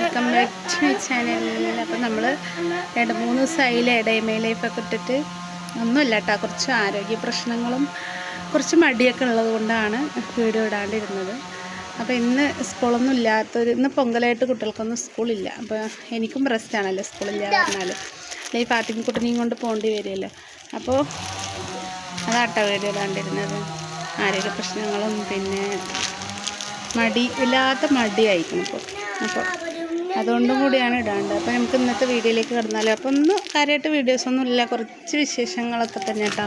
Welcome back to my channel. അപ്പം നമ്മൾ രണ്ട് മൂന്ന് ദിവസമായില്ലേ ഡൈമൈ ലൈഫൊക്കെ ഇട്ടിട്ട്. ഒന്നുമില്ല കേട്ടോ കുറച്ച് ആരോഗ്യ പ്രശ്നങ്ങളും കുറച്ച് മടിയൊക്കെ ഉള്ളത് കൊണ്ടാണ് വീഡിയോ ഇടാണ്ടിരുന്നത് അപ്പോൾ ഇന്ന് സ്കൂളൊന്നും ഇല്ലാത്തൊരു ഇന്ന് പൊങ്കലായിട്ട് കുട്ടികൾക്കൊന്നും സ്കൂളില്ല. അപ്പോൾ എനിക്കും റെസ്റ്റ് റെസ്റ്റാണല്ലോ സ്കൂളില്ല പറഞ്ഞാൽ അല്ലെങ്കിൽ ഫാത്തിമക്കുട്ടനെയും കൊണ്ട് പോകേണ്ടി വരുമല്ലോ അപ്പോൾ അതാട്ടോ വീഡിയോ ഇടാണ്ടിരുന്നത് ആരോഗ്യ പ്രശ്നങ്ങളും പിന്നെ മടി ഇല്ലാത്ത മടിയായിരിക്കും ഇപ്പോൾ അപ്പോൾ അതുകൊണ്ടും കൂടിയാണ് ഇടാണ്ട്. അപ്പോൾ നമുക്ക് ഇന്നത്തെ വീഡിയോയിലേക്ക് കടന്നാലോ. അപ്പോൾ ഒന്നും കാര്യമായിട്ട് വീഡിയോസൊന്നും ഇല്ല. കുറച്ച് വിശേഷങ്ങളൊക്കെ തന്നെ കേട്ടോ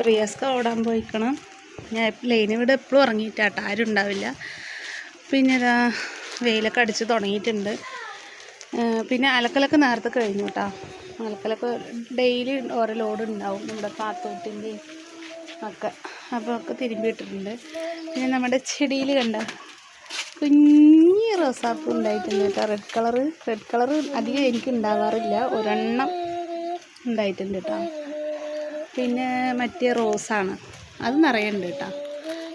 പ്രിയസ്ക ഓടാൻ പോയിക്കണം. ഞാൻ ലൈന് ഇവിടെ എപ്പോഴും ഉറങ്ങിയിട്ടാട്ടോ ആരും ഉണ്ടാവില്ല. പിന്നെ ഇതാ വെയിലൊക്കെ അടിച്ച് തുടങ്ങിയിട്ടുണ്ട്. പിന്നെ അലക്കലൊക്കെ നേരത്തെ കഴിഞ്ഞു കേട്ടോ അലക്കലൊക്കെ ഡെയിലി ഓരോ ലോഡ് ഉണ്ടാവും. നമ്മുടെ പാത്തോട്ടിന്റെയും ഒക്കെ. അപ്പോൾ ഒക്കെ തിരുമ്പിയിട്ടിട്ടുണ്ട്. പിന്നെ നമ്മുടെ ചെടിയിൽ കണ്ട? കുഞ്ഞി റോസാപ്പൂ ഉണ്ടായിട്ടുണ്ട് കേട്ടോ. റെഡ് കളറ് റെഡ് കളറ് അധികം എനിക്ക് ഉണ്ടാവാറില്ല. ഒരെണ്ണം ഉണ്ടായിട്ടുണ്ട് കേട്ടോ. പിന്നെ മറ്റേ റോസാണ്. അത് നിറയുണ്ട് കേട്ടോ.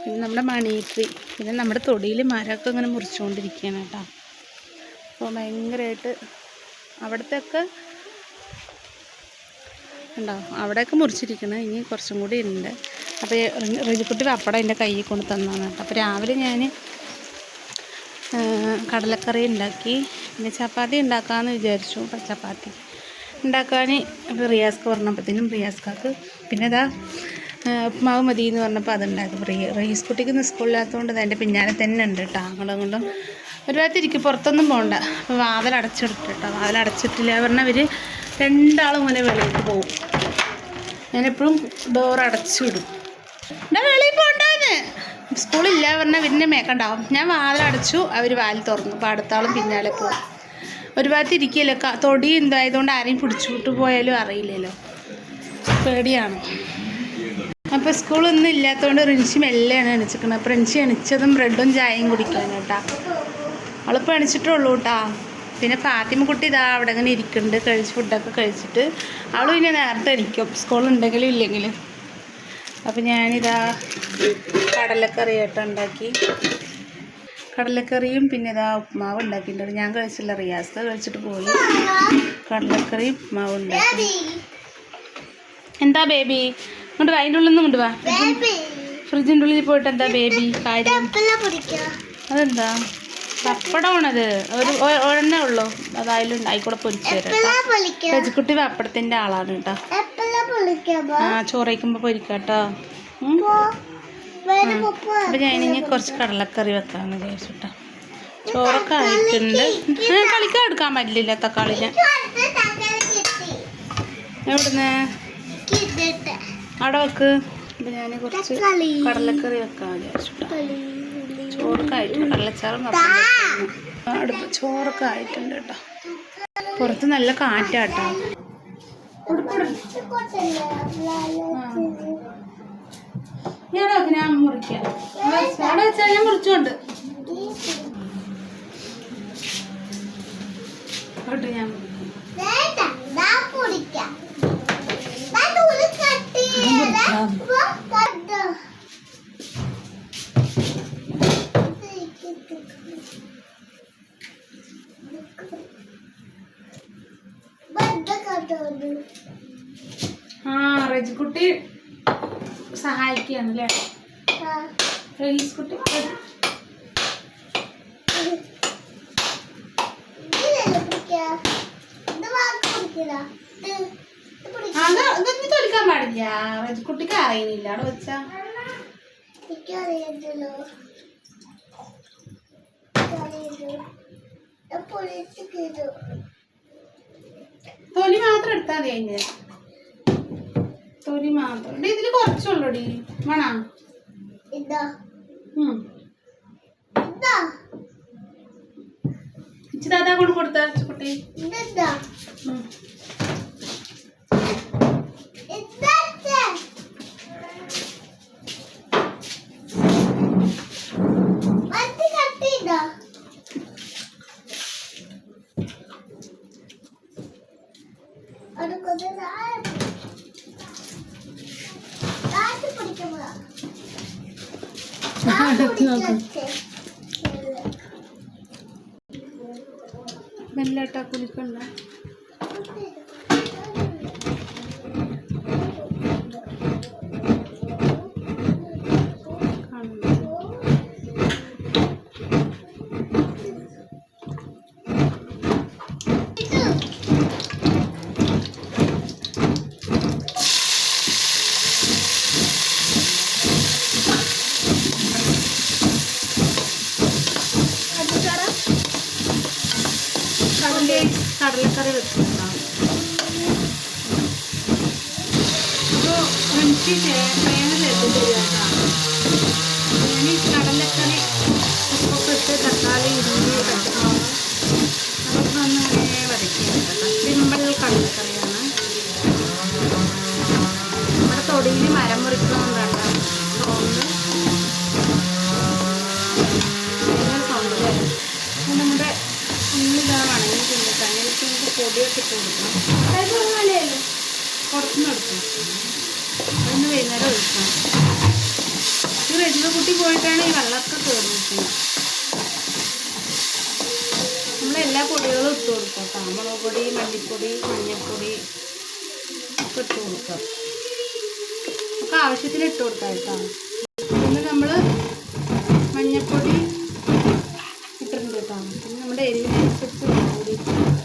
പിന്നെ നമ്മുടെ മണി ട്രീ. പിന്നെ നമ്മുടെ തൊടിയിൽ മരമൊക്കെ ഇങ്ങനെ മുറിച്ചുകൊണ്ടിരിക്കുകയാണ് കേട്ടോ. അപ്പോൾ ഭയങ്കരമായിട്ട് അവിടത്തെയൊക്കെ ഉണ്ടോ? അവിടെയൊക്കെ മുറിച്ചിരിക്കണം. ഇനി കുറച്ചും കൂടി ഉണ്ട്. അപ്പോൾ റിജിക്കുട്ടി പപ്പടം എന്റെ കയ്യിൽ കൊണ്ട് തന്നാണ് കേട്ടോ. അപ്പോൾ രാവിലെ ഞാൻ കടലക്കറി ഉണ്ടാക്കി. പിന്നെ ചപ്പാത്തി ഉണ്ടാക്കാമെന്ന് വിചാരിച്ചു. ചപ്പാത്തി ഉണ്ടാക്കാൻ റിയാസ്ക്ക് പറഞ്ഞപ്പോഴത്തേനും റിയാസ്ക്കാക്ക്. പിന്നെ ഇതാ ഉപ്മാവ് മതി എന്ന് പറഞ്ഞപ്പോൾ അതുണ്ടാക്കി റിയ റീസ് കുട്ടിക്ക് സ്കൂളില്ലാത്തതുകൊണ്ട് സ്കൂളിലാത്തതുകൊണ്ട് അതിന്റെ പിന്നാലെ തന്നെ ഉണ്ട് കേട്ടോ അങ്ങോട്ടും കൊണ്ടും ഒരു ഭാഗത്ത് ഇരിക്കും പുറത്തൊന്നും പോകണ്ട അപ്പോൾ വാതിൽ അടച്ചിട്ട് കേട്ടോ വാതിൽ അടച്ചിട്ടില്ല. പറഞ്ഞാൽ അവർ രണ്ടാളും ഇങ്ങനെ വെളിയിലേക്ക് പോകും. ഞാനെപ്പോഴും ഡോർ അടച്ചിടും എന്നാ വെളിയിൽ പോണ്ടാന്ന്. സ്കൂളില്ല പറഞ്ഞാൽ പിന്നെ മേക്കണ്ടാവും. ഞാൻ വാതിലടച്ചു അവർ വാൽ തുറന്നു. അപ്പോൾ അടുത്താളും പിന്നാലെ പോകും ഒരു ഭാഗത്ത് ഇരിക്കുകയല്ലോ തൊടി എന്തായതുകൊണ്ട് ആരെയും പിടിച്ചുവിട്ട് പോയാലും അറിയില്ലല്ലോ. പേടിയാണ്. അപ്പോൾ സ്കൂളൊന്നും ഇല്ലാത്തതുകൊണ്ട് റിൻഷി മെല്ലെയാണ് എണിച്ചിരിക്കുന്നത് അപ്പോൾ റിൻഷി എണിച്ചതും ബ്രെഡും ചായയും കുടിക്കാൻ കേട്ടാ. അവളിപ്പോൾ എണിച്ചിട്ടുള്ളൂ കേട്ടാ പിന്നെ ഫാത്തിമ കുട്ടി ഇതാ അവിടെ ഇങ്ങനെ ഇരിക്കുന്നുണ്ട് കഴിച്ച് ഫുഡൊക്കെ കഴിച്ചിട്ട് അവൾ പിന്നെ നേരത്തെ എണിക്കും. സ്കൂളുണ്ടെങ്കിലും ഇല്ലെങ്കിലും. അപ്പം ഞാനിതാ കടലക്കറി ആയിട്ട് ഉണ്ടാക്കി. കടലക്കറിയും പിന്നെ ഇതാ ഉപ്മാവ് ഉണ്ടാക്കിയിട്ടുണ്ട്. ഞാൻ കഴിച്ചില്ല റിയാസ് കഴിച്ചിട്ട് പോയി. കടലക്കറി ഉപ്മാവ് ഉണ്ടാക്കി. എന്താ ബേബി? ഇങ്ങോട്ട് വാ അതിന്റെ ഉള്ളിൽ നിന്ന് കൊണ്ട് വാ. ഫ്രിഡ്ജിന്റെ ഉള്ളിൽ പോയിട്ട് എന്താ ബേബി കാര്യം? അതെന്താ? പപ്പടമാണത്. ഒരു ഒരെണ്ണേ ഉള്ളൂ. അതായാലും ആയിക്കൂടെ പൊരിച്ചു തരാം രജിക്കുട്ടി പപ്പടത്തിന്റെ ആളാണ് കേട്ടോ. ആ ചോറ് പൊരിക്കാട്ടോ. അപ്പം ഞാനിനി കുറച്ച് കടലക്കറി വെക്കാമെന്ന് വിചാരിച്ചിട്ടാ. ചോറൊക്കെ ആയിട്ടുണ്ട്. കളിക്കാൻ എടുക്കാൻ പറ്റില്ല തക്കാളി ഞാൻ. എവിടുന്ന്? അവിടെ വെക്ക്. അപ്പം ഞാൻ കുറച്ച് കടലക്കറി വെക്കാൻ വിചാരിച്ചിട്ടാ. ചോറൊക്കെ ആയിട്ടുണ്ട്. കടലച്ചാറും അടുപ്പ് ചോറൊക്കെ ആയിട്ടുണ്ട് കേട്ടോ. പുറത്ത് നല്ല കാറ്റാട്ടോ. ഞാൻ വെക്ക്, ഞാൻ മുറിക്കാം. അവിടെ വെച്ച്- അവിടെ വെച്ചാൽ ഞാൻ മുറിച്ചോണ്ട്. ഞാൻ റജിക്കുട്ടി സഹായിക്കുകയാണ് അല്ലേ? റജീസ് കുട്ടി അത് ഇതൊന്നും തൊലിക്കാൻ പാടില്ല. റജിക്കുട്ടിക്ക് അറിയുന്നില്ല. അവിടെ വെച്ചാ. എനിക്കറിയണ്ടല്ലോ തൊലി മാത്രം എടുത്താൽ മതി തൊലി മാത്രം. ഇതിൽ കുറച്ചുള്ളൂടി വേണോ? ഇതാ. ഉം. ഇതാ. ഇച്ചി താത്താ കൊണ്ട് കൊടുത്ത കുട്ടി. टाकून इकडला കടലക്കറി വെച്ചിട്ടുണ്ടോ അപ്പോൾ എനിക്ക് തേങ്ങ ചേർത്തിട്ട് കേട്ടോ ഞാൻ ഈ കടലക്കറി ഉപ്പൊക്കെ ഇട്ട് തക്കാളി ഇഞ്ചി പച്ചമുളക് അതൊക്കെ ഒന്ന് പുറത്തുനിന്ന് എടുക്കണം അതൊന്ന് വൈകുന്നേരം ഒഴിക്കണം ഈ റെജിമ കുട്ടി പോയിട്ടാണ് ഈ വെള്ളമൊക്കെ കയറിയിരിക്കുന്നത് നമ്മൾ എല്ലാ പൊടികളും ഇട്ട് കൊടുക്കാം കേട്ടോ. മുളക് പൊടി മല്ലിപ്പൊടി മഞ്ഞൾപ്പൊടി ഒക്കെ ഇട്ട് കൊടുക്കാം. ഒക്കെ ആവശ്യത്തിന് ഇട്ട് കൊടുക്കാം കേട്ടോ. പിന്നെ നമ്മൾ മഞ്ഞൾപ്പൊടി ഇട്ടിട്ടുണ്ട് കേട്ടോ. പിന്നെ നമ്മുടെ എരിവിനനുസരിച്ച് മുളക്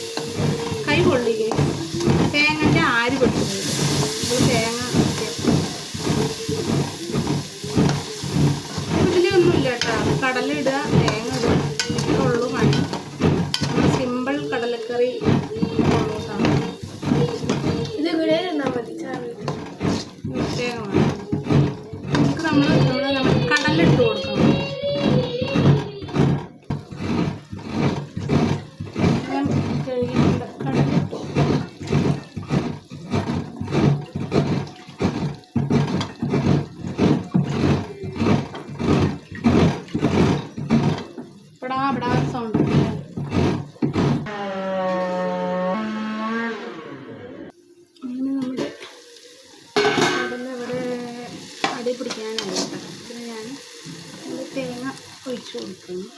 ഒഴിച്ചു കൊടുക്കുന്നു.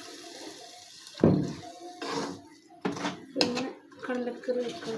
പിന്നെ കടലക്കറി ഒക്കെ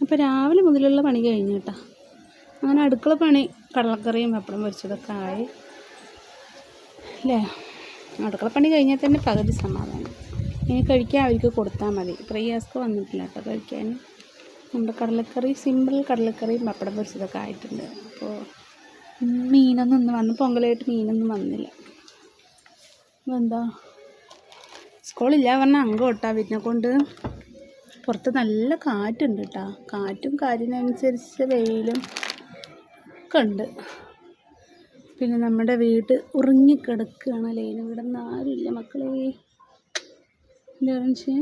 അപ്പോൾ രാവിലെ മുതലുള്ള പണി കഴിഞ്ഞു കേട്ടോ. അങ്ങനെ അടുക്കള പണി കടലക്കറിയും പപ്പടം പൊരിച്ചതൊക്കെ ആയി. അല്ലേ? അടുക്കള പണി കഴിഞ്ഞാൽ തന്നെ പകുതി സമാധാനം. ഇനി കഴിക്കാൻ അവർക്ക് കൊടുത്താൽ മതി. പ്രിയാസ്ക്ക് വന്നിട്ടില്ല കേട്ടോ കഴിക്കാൻ. നമ്മുടെ കടലക്കറി സിമ്പിൾ കടലക്കറിയും പപ്പടം പൊരിച്ചതൊക്കെ ആയിട്ടുണ്ട്. അപ്പോൾ മീനൊന്നും ഇന്ന് വന്ന് പൊങ്കലായിട്ട് മീനൊന്നും വന്നില്ല. എന്താ സ്കൂളില്ല പറഞ്ഞാൽ അങ്കം കേട്ടോ വീട്ടിനെ കൊണ്ട് പുറത്ത് നല്ല കാറ്റുണ്ട് കേട്ടോ കാറ്റും കാറ്റിനനുസരിച്ച് വെയിലും ഒക്കെ ഉണ്ട്. പിന്നെ നമ്മുടെ വീട് ഉറങ്ങിക്കിടക്കുകയാണ് ലൈന് ഇവിടെ നിന്ന് ആരുമില്ല മക്കളെ. എന്താ പറഞ്ഞേ?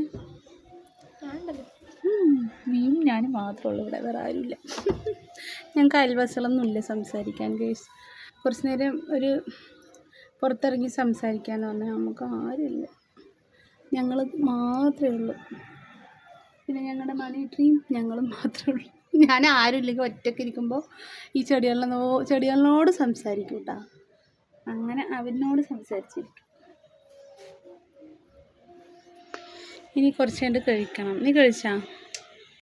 നീയും ഞാനും മാത്രമുള്ളൂ ഇവിടെ വേറെ ആരുമില്ല. ഞങ്ങൾക്ക് അയൽവാസികളൊന്നും ഇല്ല സംസാരിക്കാൻ കേസ് കുറച്ച് നേരം ഒരു പുറത്തിറങ്ങി സംസാരിക്കാന്ന് പറഞ്ഞാൽ നമുക്ക് ആരുമില്ല. ഞങ്ങൾ മാത്രമേ ഉള്ളൂ. പിന്നെ ഞങ്ങളുടെ മണി ട്രീയും ഞങ്ങളും മാത്രമേ ഉള്ളൂ. ഞാൻ ആരുമില്ലെങ്കിൽ ഒറ്റയ്ക്ക് ഇരിക്കുമ്പോൾ ഈ ചെടികളിനോ ചെടികളിനോട് സംസാരിക്കും കേട്ടോ അങ്ങനെ അവനോട് സംസാരിച്ചിരിക്കും. ഇനി കുറച്ച് കഴിക്കണം. നീ കഴിച്ചാ?